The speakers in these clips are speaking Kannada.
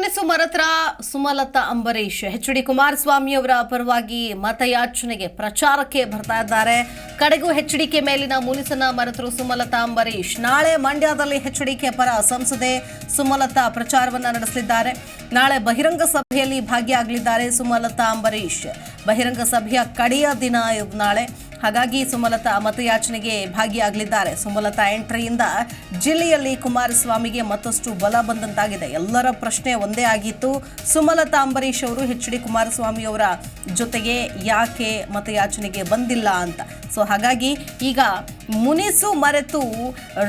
ಮುನಿಸು ಮರತ್ರ ಸುಮಲತಾ ಅಂಬರೀಶ್ ಎಚ್ ಡಿ ಕುಮಾರಸ್ವಾಮಿ ಅವರ ಪರವಾಗಿ ಮತಯಾಚನೆಗೆ ಪ್ರಚಾರಕ್ಕೆ ಬರ್ತಾ ಇದ್ದಾರೆ. ಕಡೆಗೂ ಎಚ್ ಡಿಕೆ ಮೇಲಿನ ಮುನಿಸನ ಮರೆತರು ಸುಮಲತಾ ಅಂಬರೀಶ್ ನಾಳೆ ಮಂಡ್ಯದಲ್ಲಿ ಎಚ್ ಡಿಕೆ ಪರ ಸಂಸದೆ ಸುಮಲತಾ ಪ್ರಚಾರವನ್ನ ನಡೆಸಲಿದ್ದಾರೆ ನಾಳೆ ಬಹಿರಂಗ ಸಭೆಯಲ್ಲಿ ಭಾಗಿಯಾಗಲಿದ್ದಾರೆ ಸುಮಲತಾ ಅಂಬರೀಶ್ ಬಹಿರಂಗ ಸಭೆಯ ಕಡೆಯ ದಿನ ನಾಳೆ. ಹಾಗಾಗಿ ಸುಮಲತಾ ಮತಯಾಚನೆಗೆ ಭಾಗಿಯಾಗಲಿದ್ದಾರೆ. ಸುಮಲತಾ ಎಂಟ್ರಿಯಿಂದ ಜಿಲ್ಲೆಯಲ್ಲಿ ಕುಮಾರಸ್ವಾಮಿಗೆ ಮತ್ತಷ್ಟು ಬಲ ಬಂದಂತಾಗಿದೆ. ಎಲ್ಲರ ಪ್ರಶ್ನೆ ಒಂದೇ ಆಗಿತ್ತು. ಸುಮಲತಾ ಅಂಬರೀಶ್ ಅವರು ಎಚ್ ಡಿ ಕುಮಾರಸ್ವಾಮಿ ಅವರ ಜೊತೆಗೆ ಯಾಕೆ ಮತಯಾಚನೆಗೆ ಬಂದಿಲ್ಲ ಅಂತ. ಸೊ ಹಾಗಾಗಿ ಈಗ ಮುನಿಸು ಮರೆತು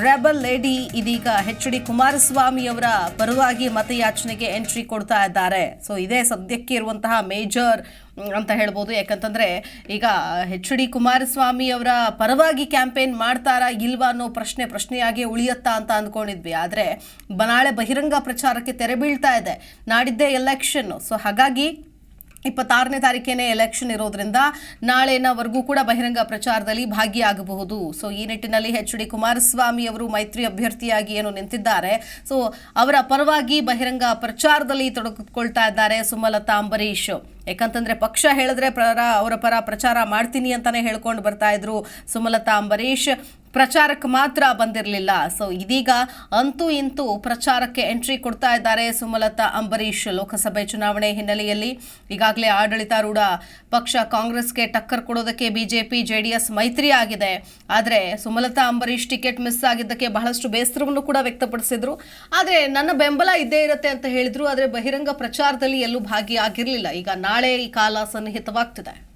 ರೆಬಲ್ ಲೇಡಿ ಇದೀಗ ಎಚ್ ಡಿ ಕುಮಾರಸ್ವಾಮಿ ಅವರ ಪರವಾಗಿ ಮತಯಾಚನೆಗೆ ಎಂಟ್ರಿ ಕೊಡ್ತಾ ಇದ್ದಾರೆ. ಸೊ ಇದೇ ಸದ್ಯಕ್ಕೆ ಇರುವಂತಹ ಮೇಜರ್ ಅಂತ ಹೇಳ್ಬೋದು. ಯಾಕಂತಂದ್ರೆ ಈಗ ಎಚ್ ಡಿ ಕುಮಾರಸ್ವಾಮಿ ಅವರ ಪರವಾಗಿ ಕ್ಯಾಂಪೇನ್ ಮಾಡ್ತಾರಾ ಇಲ್ವಾ ಅನ್ನೋ ಪ್ರಶ್ನೆ ಪ್ರಶ್ನೆಯಾಗಿ ಉಳಿಯತ್ತಾ ಅಂತ ಅಂದ್ಕೊಂಡಿದ್ವಿ. ಆದರೆ ನಾಳೆ ಬಹಿರಂಗ ಪ್ರಚಾರಕ್ಕೆ ತೆರೆ ಬೀಳ್ತಾ ಇದೆ. ನಾಡಿದ್ದೇ ಎಲೆಕ್ಷನ್ ಸೊ ಹಾಗಾಗಿ ಇಪ್ಪತ್ತಾರನೇ ತಾರೀಕೇನೆ ಎಲೆಕ್ಷನ್ ಇರೋದ್ರಿಂದ ನಾಳೆನವರೆಗೂ ಕೂಡ ಬಹಿರಂಗ ಪ್ರಚಾರದಲ್ಲಿ ಭಾಗಿಯಾಗಬಹುದು. ಸೊ ಈ ನಿಟ್ಟಿನಲ್ಲಿ ಎಚ್ ಡಿ ಕುಮಾರಸ್ವಾಮಿ ಅವರು ಮೈತ್ರಿ ಅಭ್ಯರ್ಥಿಯಾಗಿ ಏನು ನಿಂತಿದ್ದಾರೆ. ಸೊ ಅವರ ಪರವಾಗಿ ಬಹಿರಂಗ ಪ್ರಚಾರದಲ್ಲಿ ತೊಡಗಿಕೊಳ್ತಾ ಇದ್ದಾರೆ ಸುಮಲತಾ ಅಂಬರೀಶ್ ಯಾಕಂತಂದ್ರೆ ಪಕ್ಷ ಹೇಳಿದ್ರೆ ಪರ ಅವರ ಪರ ಪ್ರಚಾರ ಮಾಡ್ತೀನಿ ಅಂತಾನೆ ಹೇಳ್ಕೊಂಡು ಬರ್ತಾ ಇದ್ರು ಸುಮಲತಾ ಅಂಬರೀಶ್ ಪ್ರಚಾರಕ್ಕೆ ಮಾತ್ರ ಬಂದಿರಲಿಲ್ಲ. ಸೊ ಇದೀಗ ಅಂತೂ ಇಂತೂ ಪ್ರಚಾರಕ್ಕೆ ಎಂಟ್ರಿ ಕೊಡ್ತಾ ಇದ್ದಾರೆ ಸುಮಲತಾ ಅಂಬರೀಷ್ ಲೋಕಸಭೆ ಚುನಾವಣೆ ಹಿನ್ನೆಲೆಯಲ್ಲಿ. ಈಗಾಗಲೇ ಆಡಳಿತಾರೂಢ ಪಕ್ಷ ಕಾಂಗ್ರೆಸ್ಗೆ ಟಕ್ಕರ್ ಕೊಡೋದಕ್ಕೆ ಬಿಜೆಪಿ, ಜೆಡಿಎಸ್ ಮೈತ್ರಿ ಆಗಿದೆ ಆದರೆ ಸುಮಲತಾ ಅಂಬರೀಷ್ ಟಿಕೆಟ್ ಮಿಸ್ ಆಗಿದ್ದಕ್ಕೆ ಬಹಳಷ್ಟು ಬೇಸರವನ್ನು ಕೂಡ ವ್ಯಕ್ತಪಡಿಸಿದ್ರು. ಆದರೆ ನನ್ನ ಬೆಂಬಲ ಇದ್ದೇ ಇರುತ್ತೆ ಅಂತ ಹೇಳಿದರು. ಆದರೆ ಬಹಿರಂಗ ಪ್ರಚಾರದಲ್ಲಿ ಎಲ್ಲೂ ಭಾಗಿಯಾಗಿರಲಿಲ್ಲ. ಈಗ ನಾಳೆ ಈ ಕಾಲ ಸನ್ನಿಹಿತವಾಗ್ತಿದೆ.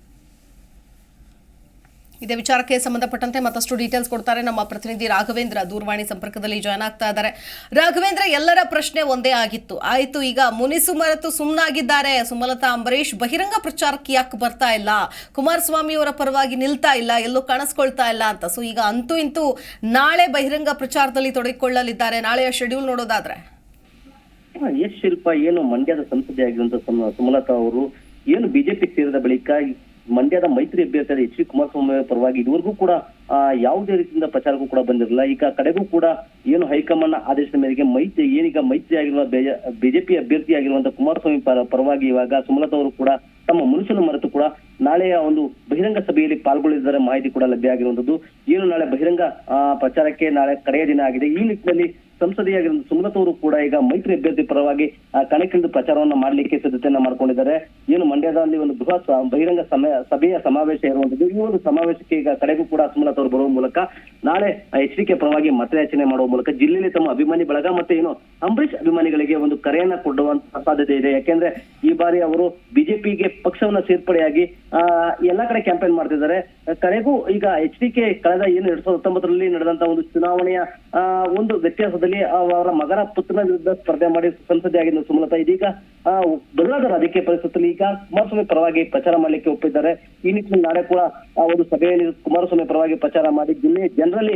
ಇದೇ ವಿಚಾರಕ್ಕೆ ಸಂಬಂಧಪಟ್ಟಂತೆ ಮತ್ತಷ್ಟು ಡೀಟೇಲ್ಸ್ ಕೊಡ್ತಾರೆ ನಮ್ಮ ಪ್ರತಿನಿಧಿ ರಾಘವೇಂದ್ರ. ದೂರವಾಣಿ ಸಂಪರ್ಕದಲ್ಲಿ ಜಾಯ್ನ್ ಆಗ್ತಾ ಇದ್ದಾರೆ. ರಾಘವೇಂದ್ರ, ಎಲ್ಲರ ಪ್ರಶ್ನೆ ಒಂದೇ ಆಗಿತ್ತು. ಆಯಿತು, ಈಗ ಮುನಿಸು ಮರೆತು ಸುಮ್ಮನಾಗಿದ್ದಾರೆ ಸುಮಲತಾ ಅಂಬರೀಶ್ ಬಹಿರಂಗ ಪ್ರಚಾರಕ್ಕೆ ಯಾಕೆ ಬರ್ತಾ ಇಲ್ಲ? ಕುಮಾರಸ್ವಾಮಿ ಅವರ ಪರವಾಗಿ ನಿಲ್ತಾ ಇಲ್ಲ, ಎಲ್ಲೂ ಕಾಣಿಸ್ಕೊಳ್ತಾ ಇಲ್ಲ ಅಂತ. ಸೊ ಈಗ ಅಂತೂ ಇಂತೂ ನಾಳೆ ಬಹಿರಂಗ ಪ್ರಚಾರದಲ್ಲಿ ತೊಡಗಿಕೊಳ್ಳಲಿದ್ದಾರೆ. ನಾಳೆಯ ಶೆಡ್ಯೂಲ್ ನೋಡೋದಾದ್ರೆ. ಎಸ್ ಶಿಲ್ಪ, ಏನು ಮಂಡ್ಯದ ಸಂಸದೆ ಆಗಿರುವಂತಹ ಸುಮಲತಾ ಅವರು, ಏನು ಬಿಜೆಪಿ ಸೇರಿದ ಬಳಿಕ ಮಂಡ್ಯದ ಮೈತ್ರಿ ಅಭ್ಯರ್ಥಿಯಾದ ಎಚ್ ಡಿ ಕುಮಾರಸ್ವಾಮಿ ಪರವಾಗಿ ಇದುವರೆಗೂ ಕೂಡ ಯಾವುದೇ ರೀತಿಯಿಂದ ಪ್ರಚಾರಕ್ಕೂ ಕೂಡ ಬಂದಿರಲಿಲ್ಲ. ಈಗ ಕಡೆಗೂ ಕೂಡ ಏನು ಹೈಕಮಾಂಡ್ ಆದೇಶದ ಮೇರೆಗೆ ಮೈತ್ರಿ, ಏನೀಗ ಮೈತ್ರಿ ಆಗಿರುವ ಬಿಜೆಪಿ ಅಭ್ಯರ್ಥಿ ಆಗಿರುವಂತಹ ಕುಮಾರಸ್ವಾಮಿ ಪರ- ಪರವಾಗಿ ಇವಾಗ ಸುಮಲತಾ ಅವರು ಕೂಡ ತಮ್ಮ ಮನುಷ್ಯನ ಮರೆತು ಕೂಡ ನಾಳೆಯ ಒಂದು ಬಹಿರಂಗ ಸಭೆಯಲ್ಲಿ ಪಾಲ್ಗೊಳ್ಳಲಿದ್ದಾರೆ. ಮಾಹಿತಿ ಕೂಡ ಲಭ್ಯ ಆಗಿರುವಂತದ್ದು ಏನು ನಾಳೆ ಬಹಿರಂಗ ಪ್ರಚಾರಕ್ಕೆ ನಾಳೆ ಕಡೆಯ ದಿನ ಆಗಿದೆ. ಈ ನಿಟ್ಟಿನಲ್ಲಿ ಸಂಸದೆಯಾಗಿರುವ ಸುಮಲತಾ ಅವರು ಕೂಡ ಈಗ ಮೈತ್ರಿ ಅಭ್ಯರ್ಥಿ ಪರವಾಗಿ ಕಣಕ್ಕಿಳಿದು ಪ್ರಚಾರವನ್ನ ಮಾಡಲಿಕ್ಕೆ ಸಿದ್ಧತೆಯನ್ನ ಮಾಡ್ಕೊಂಡಿದ್ದಾರೆ. ಏನು ಮಂಡ್ಯದಲ್ಲಿ ಒಂದು ಬೃಹತ್ ಬಹಿರಂಗ ಸಭೆಯ ಸಮಾವೇಶ ಇರುವಂತದ್ದು, ಈ ಒಂದು ಸಮಾವೇಶಕ್ಕೆ ಈಗ ಕಡೆಗೂ ಕೂಡ ಸುಮಲತಾ ಅವರು ಬರುವ ಮೂಲಕ, ನಾಳೆ ಎಚ್ ಡಿ ಕೆ ಪರವಾಗಿ ಮತಯಾಚನೆ ಮಾಡುವ ಮೂಲಕ ಜಿಲ್ಲೆಯಲ್ಲಿ ತಮ್ಮ ಅಭಿಮಾನಿ ಬಳಗ ಮತ್ತೆ ಏನು ಅಂಬರೀಷ್ ಅಭಿಮಾನಿಗಳಿಗೆ ಒಂದು ಕರೆಯನ್ನ ಕೊಡುವಂತಹ ಸಾಧ್ಯತೆ ಇದೆ. ಯಾಕೆಂದ್ರೆ ಈ ಬಾರಿ ಅವರು ಬಿಜೆಪಿಗೆ ಪಕ್ಷವನ್ನ ಸೇರ್ಪಡೆಯಾಗಿ ಎಲ್ಲಾ ಕಡೆ ಕ್ಯಾಂಪೇನ್ ಮಾಡ್ತಿದ್ದಾರೆ. ಕಡೆಗೂ ಈಗ ಎಚ್ ಡಿ ಕೆ ಕಳೆದ ಏನು ಎರಡ್ ಸಾವಿರದ ಹತ್ತೊಂಬತ್ತರಲ್ಲಿ ನಡೆದಂತ ಒಂದು ಚುನಾವಣೆಯ ಒಂದು ವ್ಯತ್ಯಾಸದಲ್ಲಿ ಅವರ ಮಗನ ಪುತ್ರನ ವಿರುದ್ಧ ಸ್ಪರ್ಧೆ ಮಾಡಿ ಸಂಸದೆ ಆಗಿದ್ದ ಸುಮಲತಾ ಇದೀಗ ಬದಲಾದ ರಾಜಕೀಯ ಪರಿಸ್ಥಿತಿಯಲ್ಲಿ ಈಗ ಕುಮಾರಸ್ವಾಮಿ ಪರವಾಗಿ ಪ್ರಚಾರ ಮಾಡಲಿಕ್ಕೆ ಒಪ್ಪಿದ್ದಾರೆ. ಈ ನಿಟ್ಟಿನಲ್ಲಿ ನಾಳೆ ಕೂಡ ಒಂದು ಸಭೆಯಲ್ಲಿ ಕುಮಾರಸ್ವಾಮಿ ಪರವಾಗಿ ಪ್ರಚಾರ ಮಾಡಿ ಜಿಲ್ಲೆಯ ಜನರಲ್ಲಿ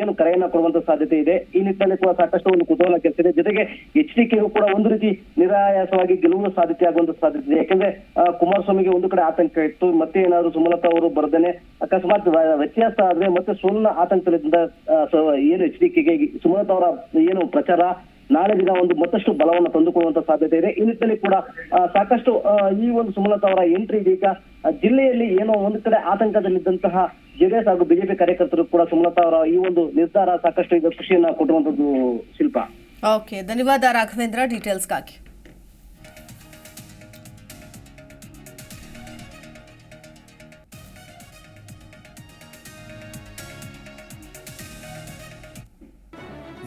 ಏನು ಕರೆಯನ್ನ ಕೊಡುವಂತ ಸಾಧ್ಯತೆ ಇದೆ. ಈ ನಿಟ್ಟಿನಲ್ಲಿ ಕೂಡ ಸಾಕಷ್ಟು ಒಂದು ಕುತೂಹಲ ಕೆಲಸಿದೆ ಜೊತೆಗೆ ಎಚ್ ಡಿ ಕೂಡ ಒಂದು ರೀತಿ ನಿರಾಯಾಸವಾಗಿ ಗೆಲುವು ಸಾಧ್ಯತೆ ಆಗುವಂತ ಸಾಧ್ಯತೆ ಇದೆ. ಯಾಕಂದ್ರೆ ಕುಮಾರಸ್ವಾಮಿಗೆ ಒಂದು ಕಡೆ ಆತಂಕ ಇತ್ತು. ಮತ್ತೆ ಏನಾದ್ರು ಸುಮಲತಾ ಅವರು ಬರ್ದೇನೆ ಅಕಸ್ಮಾತ್ ವ್ಯತ್ಯಾಸ ಆದ್ರೆ ಮತ್ತೆ ಸೋಲಿನ ಆತಂಕದಿಂದ ಏನು ಎಚ್ ಡಿ ಕೆಗೆ ಸುಮಲತಾ ಅವರ ಏನು ಪ್ರಚಾರ ನಾಳೆ ದಿನ ಒಂದು ಮತ್ತಷ್ಟು ಬಲವನ್ನು ತಂದುಕೊಳ್ಳುವಂತ ಸಾಧ್ಯತೆ ಇದೆ. ಈ ನಿಟ್ಟಿನಲ್ಲಿ ಕೂಡ ಸಾಕಷ್ಟು ಈ ಒಂದು ಸುಮಲತಾ ಅವರ ಎಂಟ್ರಿ ಇದೀಗ ಜಿಲ್ಲೆಯಲ್ಲಿ ಏನೋ ಒಂದು ಕಡೆ ಆತಂಕದಲ್ಲಿದ್ದಂತಹ ಜೆಡಿಎಸ್ ಹಾಗೂ ಬಿಜೆಪಿ ಕಾರ್ಯಕರ್ತರು ಕೂಡ ಸುಮಲತಾ ಅವರ ಈ ಒಂದು ನಿರ್ಧಾರ ಸಾಕಷ್ಟು ಈಗ ಖುಷಿಯನ್ನ ಕೊಟ್ಟುವಂತದ್ದು ಶಿಲ್ಪ. ಓಕೆ ಧನ್ಯವಾದ ರಾಘವೇಂದ್ರ. ಡೀಟೇಲ್ಸ್ಗಾಗಿ